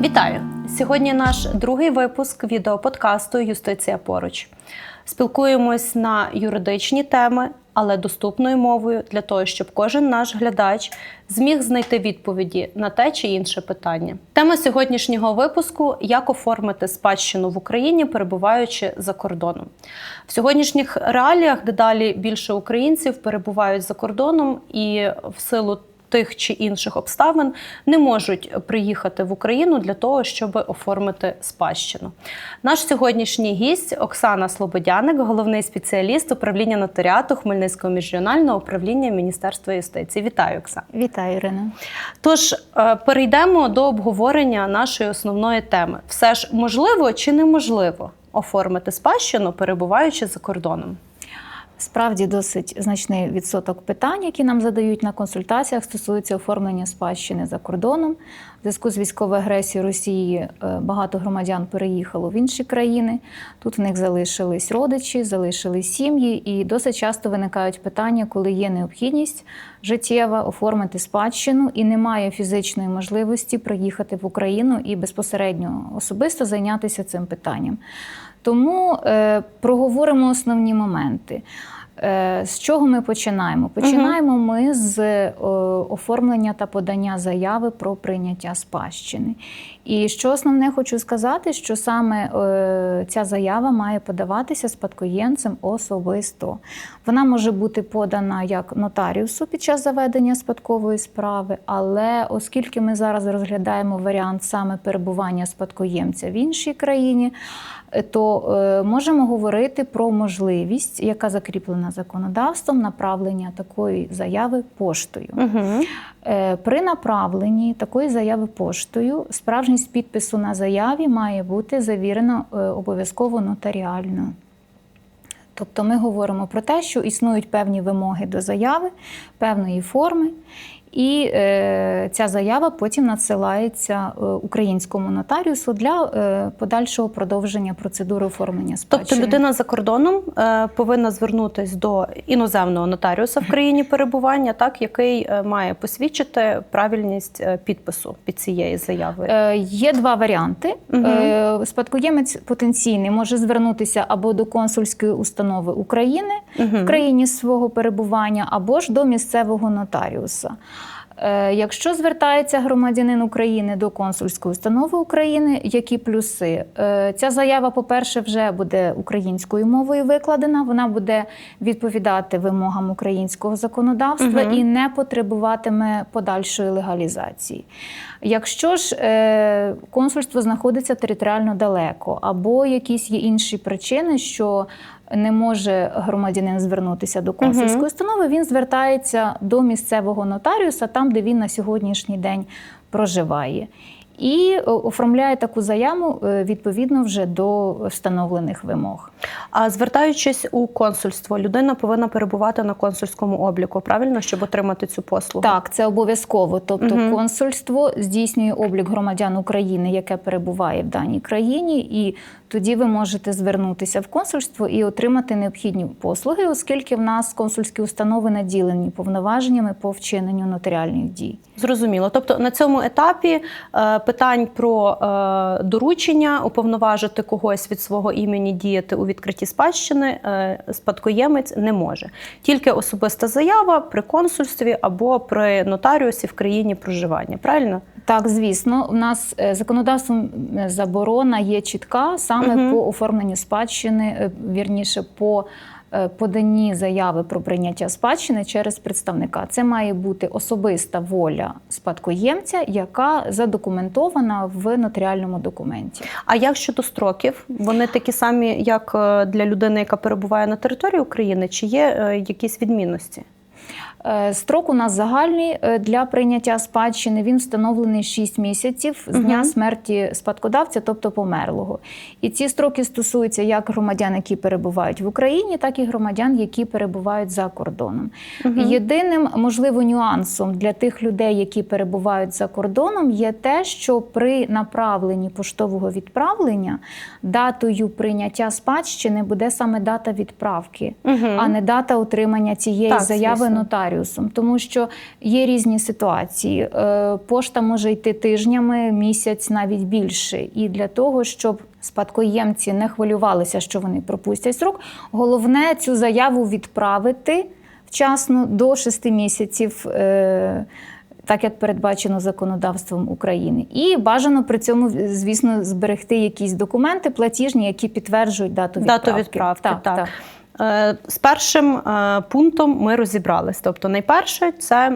Вітаю! Сьогодні наш другий випуск відеоподкасту Юстиція поруч. Спілкуємось на юридичні теми, але доступною мовою для того, щоб кожен наш глядач зміг знайти відповіді на те чи інше питання. Тема сьогоднішнього випуску як оформити спадщину в Україні, перебуваючи за кордоном. В сьогоднішніх реаліях дедалі більше українців перебувають за кордоном і в силу тих чи інших обставин не можуть приїхати в Україну для того, щоб оформити спадщину. Наш сьогоднішній гість Оксана Слободяник, головний спеціаліст управління нотаріату Хмельницького міжрегіонального управління Міністерства юстиції. Вітаю, Оксана. Вітаю, Ірина. Тож е, перейдемо до обговорення нашої основної теми. Все ж можливо чи неможливо оформити спадщину, перебуваючи за кордоном? Справді досить значний відсоток питань, які нам задають на консультаціях, стосується оформлення спадщини за кордоном. В зв'язку з військовою агресією Росії е, багато громадян переїхало в інші країни. Тут в них залишились родичі, залишились сім'ї, і досить часто виникають питання, коли є необхідність життєва оформити спадщину і немає фізичної можливості приїхати в Україну і безпосередньо особисто зайнятися цим питанням. Тому е, проговоримо основні моменти. Е, з чого ми починаємо? Починаємо ми з е, оформлення та подання заяви про прийняття спадщини. І що основне хочу сказати, що саме е, ця заява має подаватися спадкоємцем особисто. Вона може бути подана як нотаріусу під час заведення спадкової справи, але оскільки ми зараз розглядаємо варіант саме перебування спадкоємця в іншій країні, то можемо говорити про можливість, яка закріплена законодавством, направлення такої заяви поштою. Угу. При направленні такої заяви поштою справжність підпису на заяві має бути завірено е, обов'язково нотаріально. Тобто ми говоримо про те, що існують певні вимоги до заяви, певної форми, і е, ця заява потім надсилається е, українському нотаріусу для е, подальшого продовження процедури оформлення спадщини. Тобто людина за кордоном е, повинна звернутись до іноземного нотаріуса в країні перебування, так який е, має посвідчити правильність е, підпису під цією заявою. Е, Є два варіанти. Мгм. Е, Спадкоємець потенційний може звернутися або до консульської установи України Мгм. в країні свого перебування, або ж до місцевого нотаріуса. Е, Якщо звертається громадянин України до консульської установи України, які плюси? Е, Ця заява, по-перше, вже буде українською мовою викладена, вона буде відповідати вимогам українського законодавства угу. і не потребуватиме подальшої легалізації. Якщо ж е, консульство знаходиться територіально далеко, або якісь є інші причини, що не може громадянин звернутися до консульської установи, він звертається до місцевого нотаріуса, там, де він на сьогоднішній день проживає. І е, оформляє таку заяву е, відповідно вже до встановлених вимог. А звертаючись у консульство, людина повинна перебувати на консульському обліку, правильно, щоб отримати цю послугу? Так, це обов'язково. Тобто, угу. консульство здійснює облік громадян України, яке перебуває в даній країні, і тоді ви можете звернутися в консульство і отримати необхідні послуги, оскільки в нас консульські установи наділені повноваженнями по вчиненню нотаріальних дій. Зрозуміло. Тобто на цьому етапі е, питань про е, доручення уповноважити когось від свого імені діяти у відкритті спадщини е, спадкоємець не може. Тільки особиста заява при консульстві або при нотаріусі в країні проживання. Правильно? Так, звісно, у нас законодавством заборона є чітка саме Мгм. по оформленню спадщини, е, вірніше по е, поданні заяви про прийняття спадщини через представника. Це має бути особиста воля спадкоємця, яка задокументована в нотаріальному документі. А як щодо строків? Вони такі самі, як е, для людини, яка перебуває на території України, чи є якісь відмінності? Е, Строк у нас загальний е, для прийняття спадщини. Він встановлений 6 місяців з дня смерті спадкодавця, тобто померлого. І ці строки стосуються як громадян, які перебувають в Україні, так і громадян, які перебувають за кордоном. Мгм. Єдиним можливо нюансом для тих людей, які перебувають за кордоном, є те, що при направленні поштового відправлення датою прийняття спадщини буде саме дата відправки, Мгм. а не дата отримання цієї Так, заяви звісно. Нотаріусом, тому що є різні ситуації. Е, Пошта може йти тижнями, місяць, навіть більше. І для того, щоб спадкоємці не хвилювалися, що вони пропустять срок, головне цю заяву відправити вчасно до 6 місяців. е, Так як передбачено законодавством України, і бажано при цьому, звісно, зберегти якісь документи платіжні, які підтверджують дату відправки. Дату відправки, так. Е, З першим е, пунктом ми розібрались. Тобто, найперше, це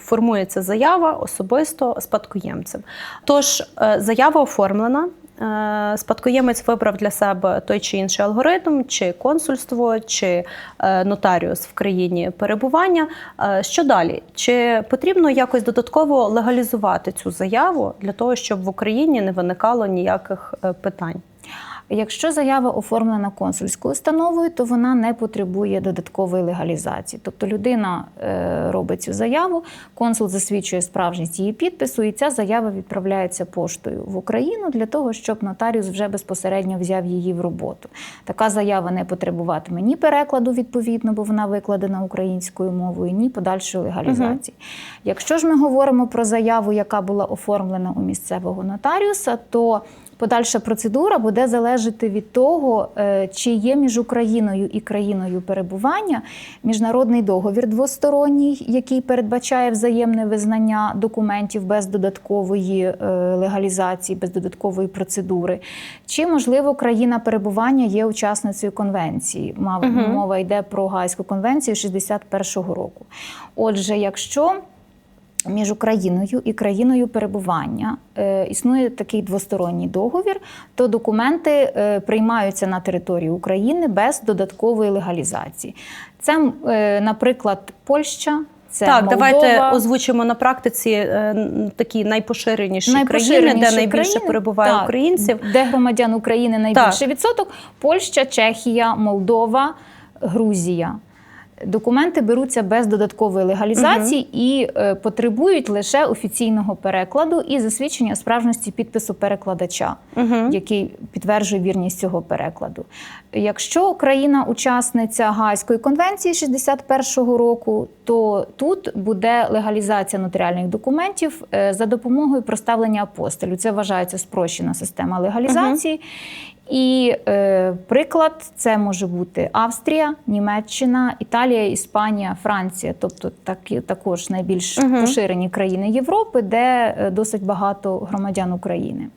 формується заява особисто спадкоємцем. Тож, е, заява оформлена. е, Спадкоємець вибрав для себе той чи інший алгоритм, чи консульство, чи е, нотаріус в країні перебування. Е, Що далі? Чи потрібно якось додатково легалізувати цю заяву для того, щоб в Україні не виникало ніяких е, питань? Якщо заява оформлена консульською установою, то вона не потребує додаткової легалізації. Тобто людина е, робить цю заяву, консул засвідчує справжність її підпису, і ця заява відправляється поштою в Україну для того, щоб нотаріус вже безпосередньо взяв її в роботу. Така заява не потребуватиме ні перекладу відповідно, бо вона викладена українською мовою, ні подальшої легалізації. Якщо ж ми говоримо про заяву, яка була оформлена у місцевого нотаріуса, то Подальша процедура буде залежати від того, е, чи є між Україною і країною перебування міжнародний договір двосторонній, який передбачає взаємне визнання документів без додаткової е, легалізації, без додаткової процедури, чи можливо країна перебування є учасницею конвенції. Мав- Мгм. Мова йде про Гайську конвенцію 61-го року. Отже, якщо між Україною і країною перебування е, існує такий двосторонній договір, то документи е, приймаються на території України без додаткової легалізації. Це, е, наприклад, Польща. Це так, Молдова, давайте озвучимо на практиці е, такі найпоширеніші, країни, де найбільше країни, перебуває так, українців. де громадян України найбільший відсоток: Польща, Чехія, Молдова, Грузія. Документи беруться без додаткової легалізації і е, потребують лише офіційного перекладу і засвідчення справжності підпису перекладача, Угу. який підтверджує вірність цього перекладу. Якщо країна учасниця Гаазької конвенції 61-го року, то тут буде легалізація нотаріальних документів е, за допомогою проставлення апостилю. Це вважається спрощена система легалізації. І е, приклад це може бути Австрія, Німеччина, Італія, Іспанія, Франція, тобто такі також найбільш Мгм. поширені країни Європи, де е, досить багато громадян України.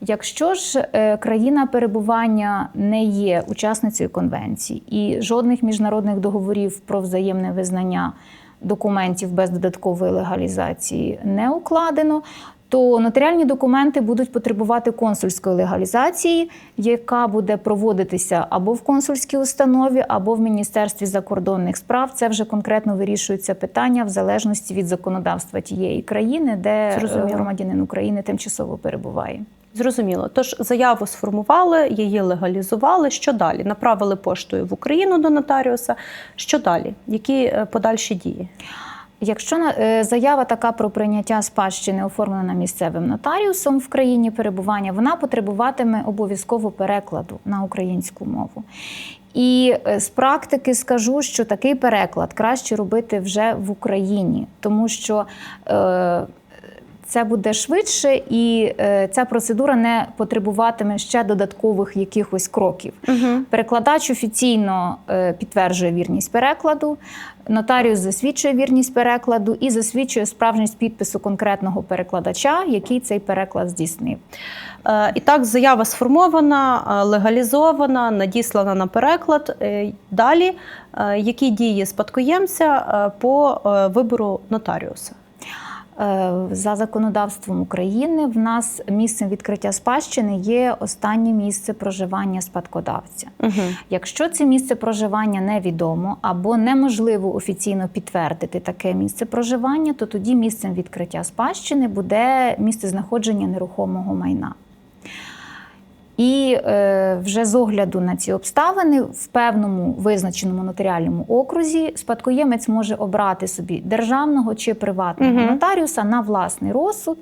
Якщо ж е, країна перебування не є учасницею конвенції і жодних міжнародних договорів про взаємне визнання документів без додаткової легалізації не укладено, то нотаріальні документи будуть потребувати консульської легалізації, яка буде проводитися або в консульській установі, або в Міністерстві закордонних справ. Це вже конкретно вирішується питання в залежності від законодавства тієї країни, де е, Зрозуміло. громадянин України тимчасово перебуває. Зрозуміло. Тож заяву сформували, її легалізували. Що далі? Направили поштою в Україну до нотаріуса. Що далі? Які е, подальші дії? Якщо е, заява така про прийняття спадщини оформлена місцевим нотаріусом в країні перебування, вона потребуватиме обов'язково перекладу на українську мову. І е, з практики скажу, що такий переклад краще робити вже в Україні, тому що е, це буде швидше, і е, ця процедура не потребуватиме ще додаткових якихось кроків. Угу. Перекладач офіційно е, підтверджує вірність перекладу, нотаріус засвідчує вірність перекладу і засвідчує справжність підпису конкретного перекладача, який цей переклад здійснив. Е, І так, заява сформована, легалізована, надіслана на переклад. Далі, які дії спадкоємця по вибору нотаріуса? Е, За законодавством України в нас місцем відкриття спадщини є останнє місце проживання спадкодавця. Угу. Якщо це місце проживання невідомо або неможливо офіційно підтвердити таке місце проживання, то тоді місцем відкриття спадщини буде місце знаходження нерухомого майна. І е, вже з огляду на ці обставини в певному визначеному нотаріальному окрузі спадкоємець може обрати собі державного чи приватного Мгм. нотаріуса на власний розсуд.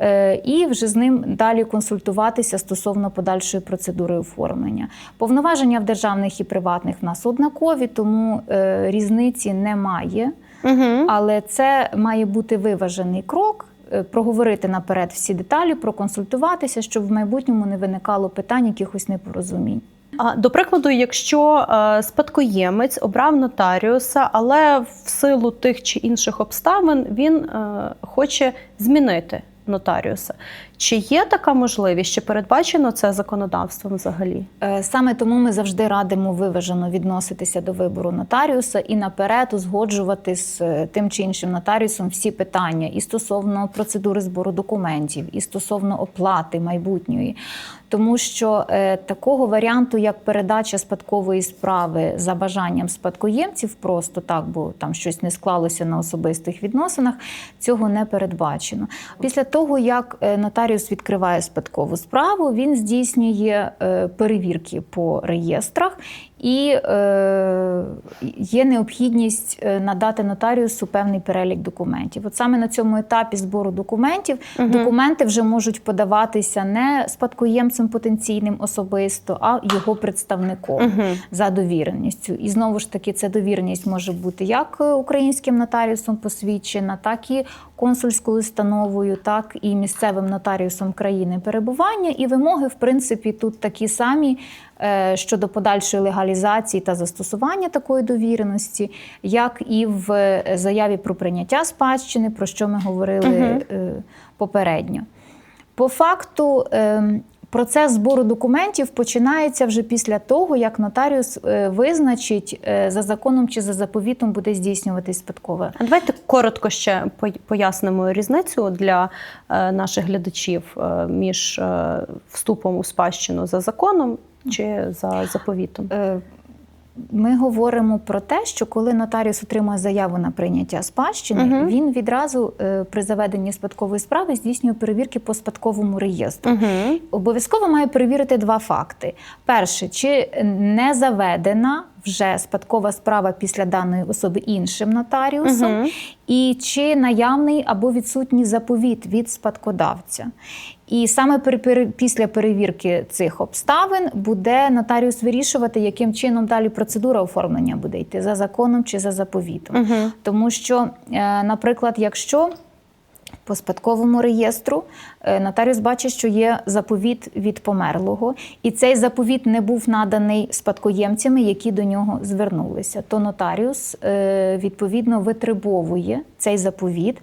е, І вже з ним далі консультуватися стосовно подальшої процедури оформлення. Повноваження в державних і приватних в нас однакові, тому е, різниці немає Угу. але це має бути виважений крок. Е, Проговорити наперед всі деталі, проконсультуватися, щоб в майбутньому не виникало питань, якихось непорозумінь. А до прикладу, якщо е, спадкоємець обрав нотаріуса, але в силу тих чи інших обставин він е, хоче змінити нотаріуса. Чи є така можливість, чи передбачено це законодавством взагалі? Е, Саме тому ми завжди радимо виважено відноситися до вибору нотаріуса і наперед узгоджувати з е, тим чи іншим нотаріусом всі питання і стосовно процедури збору документів, і стосовно оплати майбутньої. Тому що е, такого варіанту, як передача спадкової справи за бажанням спадкоємців, просто так, бо там щось не склалося на особистих відносинах, цього не передбачено. Після того, як е, нотаріус відкриває спадкову справу, він здійснює е, перевірки по реєстрах. І е, є необхідність е, надати нотаріусу певний перелік документів. От саме на цьому етапі збору документів Мгм. документи вже можуть подаватися не спадкоємцем потенційним особисто, а його представником Угу. за довіреністю. І знову ж таки, ця довіреність може бути як українським нотаріусом посвідчена, так і консульською установою, так і місцевим нотаріусом країни перебування. І вимоги, в принципі, тут такі самі щодо подальшої легалізації та застосування такої довіреності, як і в е, заяві про прийняття спадщини, про що ми говорили е, попередньо. По факту. ем, Процес збору документів починається вже після того, як нотаріус е, визначить е, за законом чи за заповітом буде здійснюватись спадкове. А давайте коротко ще пояснимо різницю для е, наших глядачів е, між е, вступом у спадщину за законом чи за заповітом. Е, Ми говоримо про те, що коли нотаріус отримує заяву на прийняття спадщини, Мгм. він відразу е, при заведенні спадкової справи здійснює перевірки по спадковому реєстру. Угу. Обов'язково має перевірити два факти: перше, чи не заведена вже спадкова справа після даної особи іншим нотаріусом, Мгм. і чи наявний або відсутній заповіт від спадкодавця. І саме після перевірки цих обставин буде нотаріус вирішувати, яким чином далі процедура оформлення буде йти за законом чи за заповітом. Угу. Тому що, е, наприклад, якщо по спадковому реєстру е, нотаріус бачить, що є заповіт від померлого, і цей заповіт не був наданий спадкоємцями, які до нього звернулися. То нотаріус е, відповідно витребовує цей заповіт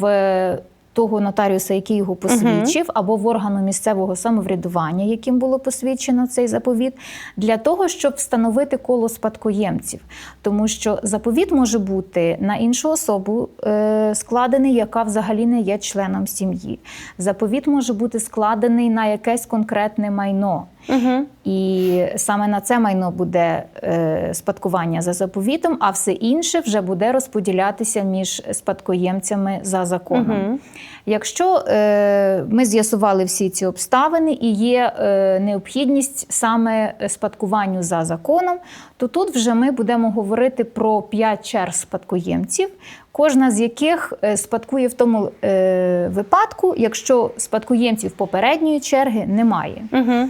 в того нотаріуса, який його посвідчив, або в органу місцевого самоврядування, яким було посвідчено цей заповіт, для того, щоб встановити коло спадкоємців. Тому що заповіт може бути на іншу особу е, складений, яка взагалі не є членом сім'ї. Заповіт може бути складений на якесь конкретне майно. Угу. І саме на це майно буде е, спадкування за заповітом, а все інше вже буде розподілятися між спадкоємцями за законом. Угу. Якщо е, ми з'ясували всі ці обставини і є е, необхідність саме спадкуванню за законом, то тут вже ми будемо говорити про п'ять черг спадкоємців, кожна з яких е, спадкує в тому е, випадку, якщо спадкоємців попередньої черги немає. Угу.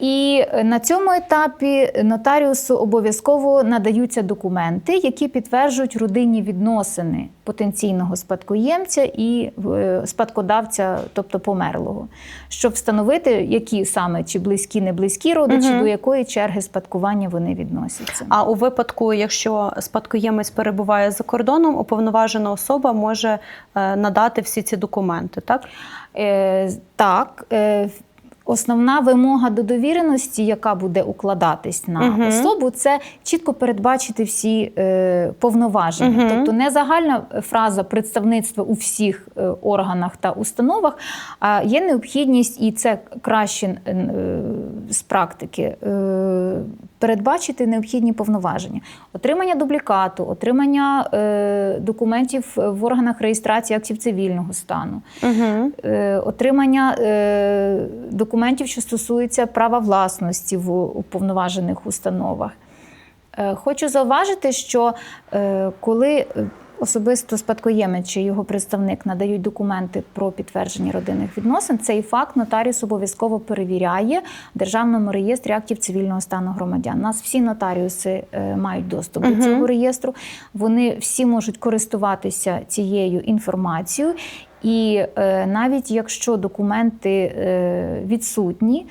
І на цьому етапі нотаріусу обов'язково надаються документи, які підтверджують родинні відносини потенційного спадкоємця і е, спадкодавця, тобто померлого, щоб встановити, які саме чи близькі, не близькі родичі, Мгм. до якої черги спадкування вони відносяться. А у випадку, якщо спадкоємець перебуває за кордоном, уповноважена особа може е, надати всі ці документи, так? Е, так. Е, Основна вимога до довіреності, яка буде укладатись на угу. особу, це чітко передбачити всі е, повноваження. угу. Тобто не загальна фраза представництва у всіх е, органах та установах, а є необхідність, і це краще е, з практики, е, передбачити необхідні повноваження. Отримання дублікату, отримання е, документів в органах реєстрації актів цивільного стану, Угу. е, отримання е, документів, що стосуються права власності в уповноважених установах. Е, Хочу зауважити, що е, коли особисто спадкоємець чи його представник надають документи про підтвердження родинних відносин, цей факт нотаріус обов'язково перевіряє в державному реєстрі актів цивільного стану громадян. У нас всі нотаріуси е, мають доступ Мгм. до цього реєстру. Вони всі можуть користуватися цією інформацією. І е, навіть якщо документи е, відсутні,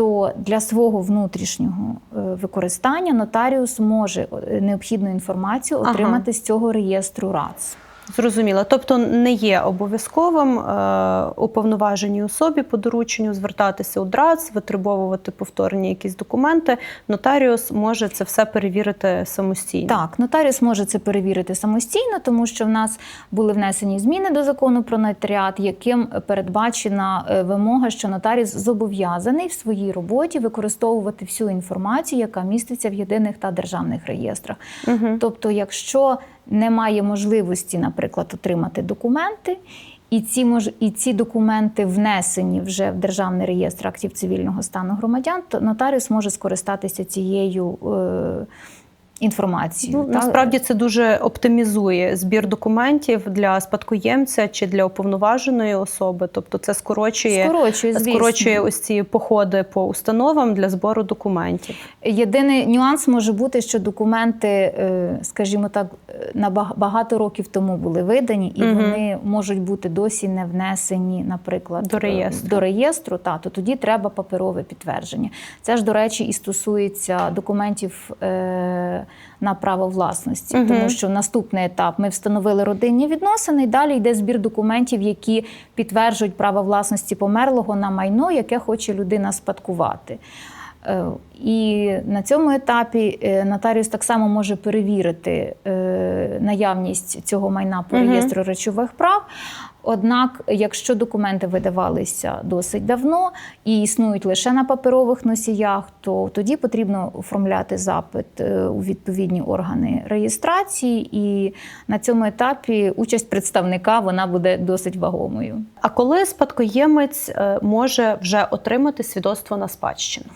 то для свого внутрішнього е, використання нотаріус може е, необхідну інформацію Ага. отримати з цього реєстру РАЦ. Зрозуміло. Тобто не є обов'язковим е, уповноваженій особі по дорученню звертатися у ДРАЦ, витребовувати повторні якісь документи. Нотаріус може це все перевірити самостійно. Так, нотаріус може це перевірити самостійно, тому що в нас були внесені зміни до закону про нотаріат, яким передбачена е, вимога, що нотаріус зобов'язаний в своїй роботі використовувати всю інформацію, яка міститься в єдиних та державних реєстрах. Угу. Тобто, якщо немає можливості, наприклад, отримати документи, і ці мож... і ці документи внесені вже в державний реєстр актів цивільного стану громадян, то нотаріус може скористатися цією е... інформацією. Ну, насправді це дуже оптимізує збір документів для спадкоємця чи для уповноваженої особи. Тобто це скорочує, скорочує, звісно. скорочує ось ці походи по установам для збору документів. Єдиний нюанс може бути, що документи, е, скажімо так, на баг- багато років тому були видані, і Мгм. вони можуть бути досі не внесені, наприклад, До е, реєстру. До реєстру, та, то тоді треба паперове підтвердження. Це ж, до речі, і стосується документів е, на право власності, Мгм. тому що наступний етап ми встановили родинні відносини, і далі йде збір документів, які підтверджують право власності померлого на майно, яке хоче людина спадкувати. Е, І на цьому етапі е, нотаріус так само може перевірити е, наявність цього майна по реєстру речових прав. Однак, якщо документи видавалися досить давно і існують лише на паперових носіях, то тоді потрібно оформляти запит е, у відповідні органи реєстрації, і на цьому етапі участь представника вона буде досить вагомою. А коли спадкоємець е, може вже отримати свідоцтво на спадщину?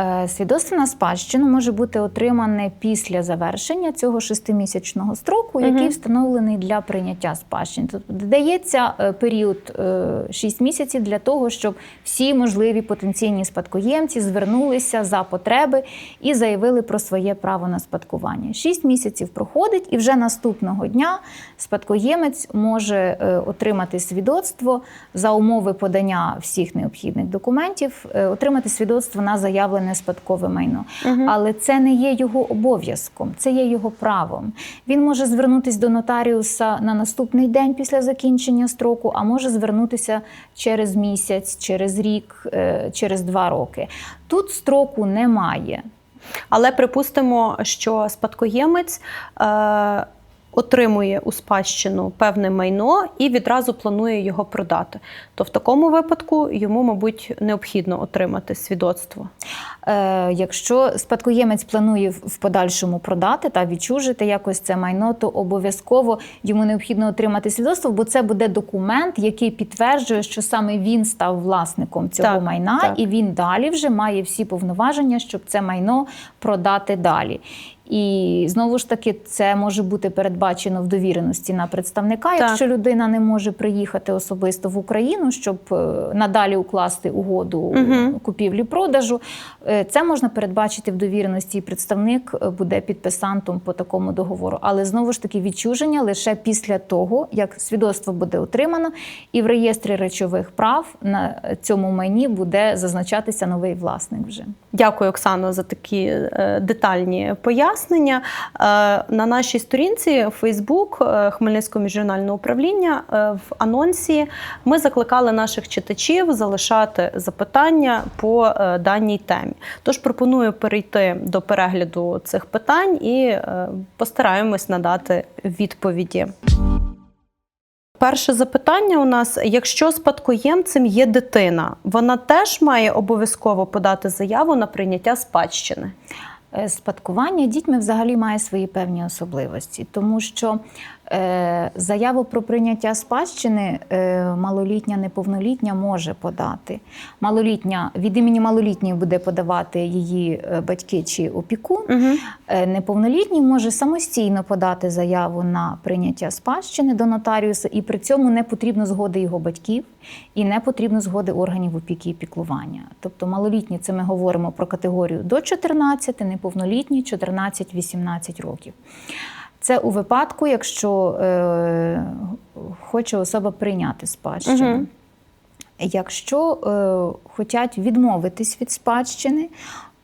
Е, Свідоцтво на спадщину може бути отримане після завершення цього шестимісячного строку, який Мгм. встановлений для прийняття спадщини. Тобто додається е, період 6 місяців для того, щоб всі можливі потенційні спадкоємці звернулися за потреби і заявили про своє право на спадкування. 6 місяців проходить, і вже наступного дня спадкоємець може е, отримати свідоцтво за умови подання всіх необхідних документів, е, отримати свідоцтво на заявлене спадкове майно. Мгм. Але це не є його обов'язком, це є його правом. Він може звернутися до нотаріуса на наступний день після закінчення строку, а може звернутися через місяць, через рік, е, через два роки. Тут строку немає. Але припустимо, що спадкоємець е, отримує у спадщину певне майно і відразу планує його продати. То в такому випадку йому, мабуть, необхідно отримати свідоцтво. Е, Якщо спадкоємець планує в подальшому продати та відчужити якось це майно, то обов'язково йому необхідно отримати свідоцтво, бо це буде документ, який підтверджує, що саме він став власником цього Так, майна, так. і він далі вже має всі повноваження, щоб це майно продати далі. І знову ж таки, це може бути передбачено в довіреності на представника, Так. якщо людина не може приїхати особисто в Україну, щоб е, надалі укласти угоду Мгм. купівлі-продажу. Е, Це можна передбачити в довіреності, і представник е, буде підписантом по такому договору. Але знову ж таки відчуження лише після того, як свідоцтво буде отримано, і в реєстрі речових прав на цьому майні буде зазначатися новий власник вже. Дякую, Оксано, за такі детальні пояснення. Е, на нашій сторінці е, Хмельницького міжрегіонального управління е, в анонсі ми закликали наших читачів залишати запитання по е, даній темі. Тож пропоную перейти до перегляду цих питань і постараємось надати відповіді. Перше запитання у нас: якщо спадкоємцем є дитина, вона теж має обов'язково подати заяву на прийняття спадщини. Е, Спадкування дітьми взагалі має свої певні особливості, тому що Заяву про прийняття спадщини е, малолітня, неповнолітня може подати. Малолітня від імені малолітньої буде подавати її е, батьки чи опікун. Угу. Е, Неповнолітній може самостійно подати заяву на прийняття спадщини до нотаріуса, і при цьому не потрібно згоди його батьків і не потрібно згоди органів опіки і піклування. Тобто малолітні це ми говоримо про категорію до 14, неповнолітні 14-18 років. Це у випадку, якщо е, хоче особа прийняти спадщину. Мгм. Якщо е, хочуть відмовитись від спадщини,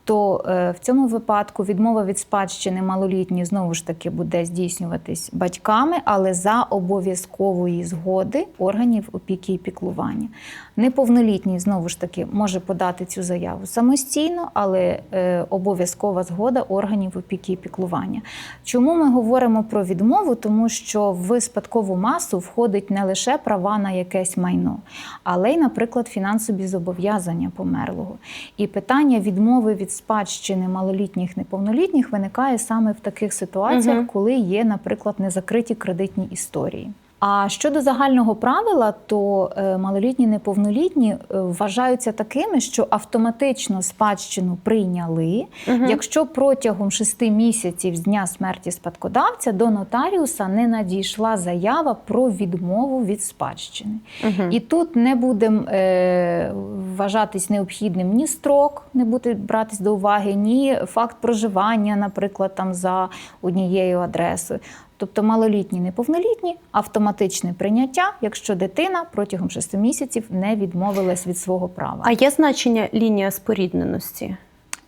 то е, в цьому випадку відмова від спадщини малолітньої знову ж таки буде здійснюватись батьками, але за обов'язкової згоди органів опіки і піклування. Неповнолітній знову ж таки може подати цю заяву самостійно, але е, обов'язкова згода органів опіки і піклування. Чому ми говоримо про відмову? Тому що в спадкову масу входить не лише права на якесь майно, але й, наприклад, фінансові зобов'язання померлого. І питання відмови від спадщини малолітніх неповнолітніх виникає саме в таких ситуаціях, Мгм. коли є, наприклад, незакриті кредитні історії. А щодо загального правила, то е, малолітні неповнолітні е, вважаються такими, що автоматично спадщину прийняли, Мгм. якщо протягом шести місяців з дня смерті спадкодавця до нотаріуса не надійшла заява про відмову від спадщини. Угу. І тут не буде е, вважатись необхідним ні строк, не буде братись до уваги, ні факт проживання, наприклад, там за однією адресою. Тобто малолітні, неповнолітні, автоматичне прийняття, якщо дитина протягом шести місяців не відмовилась від свого права. А є значення лінія спорідненості?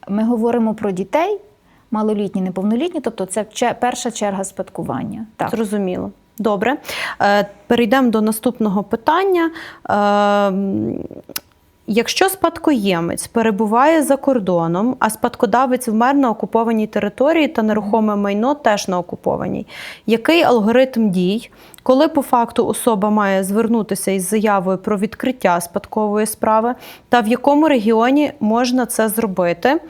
Ми говоримо про дітей, малолітні, неповнолітні, тобто це перша черга спадкування. Так. Зрозуміло. Добре. Е, Перейдемо до наступного питання. Якщо спадкоємець перебуває за кордоном, а спадкодавець вмер на окупованій території та нерухоме майно теж на окупованій, який алгоритм дій, коли по факту особа має звернутися із заявою про відкриття спадкової справи, та в якому регіоні можна це зробити,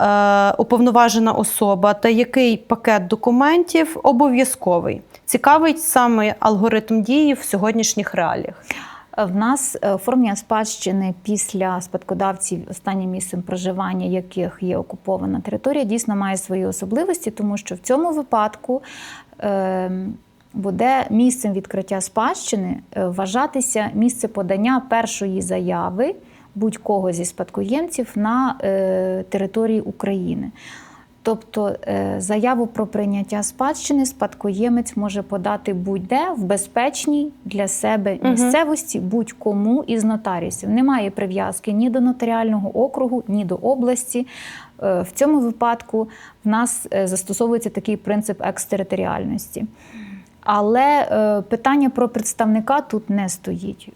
е, уповноважена особа, та який пакет документів обов'язковий? Цікавить саме алгоритм дії в сьогоднішніх реаліях. В нас е, оформлення спадщини після спадкодавців, останнім місцем проживання яких є окупована територія, дійсно має свої особливості, тому що в цьому випадку е, буде місцем відкриття спадщини е, вважатися місце подання першої заяви будь-кого зі спадкоємців на е, території України. Тобто е, заяву про прийняття спадщини спадкоємець може подати будь-де в безпечній для себе місцевості будь-кому із нотаріусів. Немає прив'язки ні до нотаріального округу, ні до області. Е, В цьому випадку в нас е, застосовується такий принцип екстериторіальності. Але питання про представника тут не стоїть.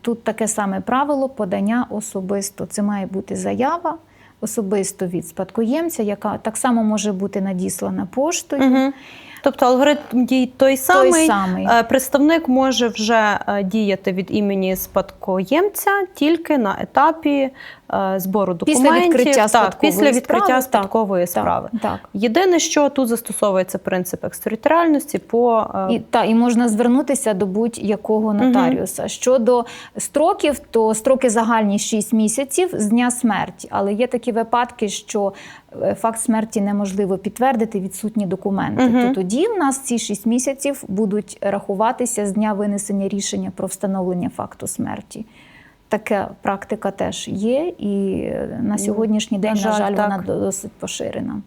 Тут таке саме правило подання особисто. Це має бути заява особисто від спадкоємця, яка так само може бути надіслана поштою. Угу. Тобто алгоритм дій той самий. Той самий. Е, Представник може вже е, діяти від імені спадкоємця тільки на етапі е, збору Після відкриття так, спадкової після відкриття справи, спадкової так, справи. так. Єдине, що тут застосовується принцип екстериторіальності по е, І, та, і можна звернутися до будь-якого нотаріуса. Щодо строків, то строки загальні 6 місяців з дня смерті. Але є такі випадки, що е, факт смерті неможливо підтвердити, відсутні документи. Мгм. То тоді в нас ці 6 місяців будуть рахуватися з дня винесення рішення про встановлення факту смерті. Така практика теж є, і е, на сьогоднішній день, на жаль, жаль, вона досить поширена.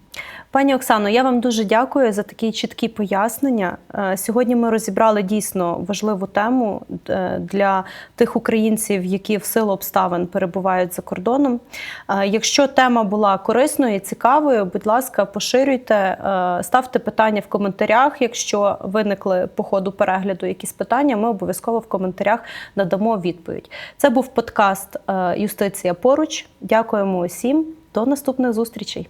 Пані Оксано, я вам дуже дякую за такі чіткі пояснення. Е, Сьогодні ми розібрали дійсно важливу тему е, для тих українців, які в силу обставин перебувають за кордоном. Якщо тема була корисною і цікавою, будь ласка, поширюйте, ставте питання в коментарях. Якщо виникли по ходу перегляду якісь питання, ми обов'язково в коментарях надамо відповідь. Це був подкаст е, Юстиція поруч. Дякуємо усім. До наступних зустрічей.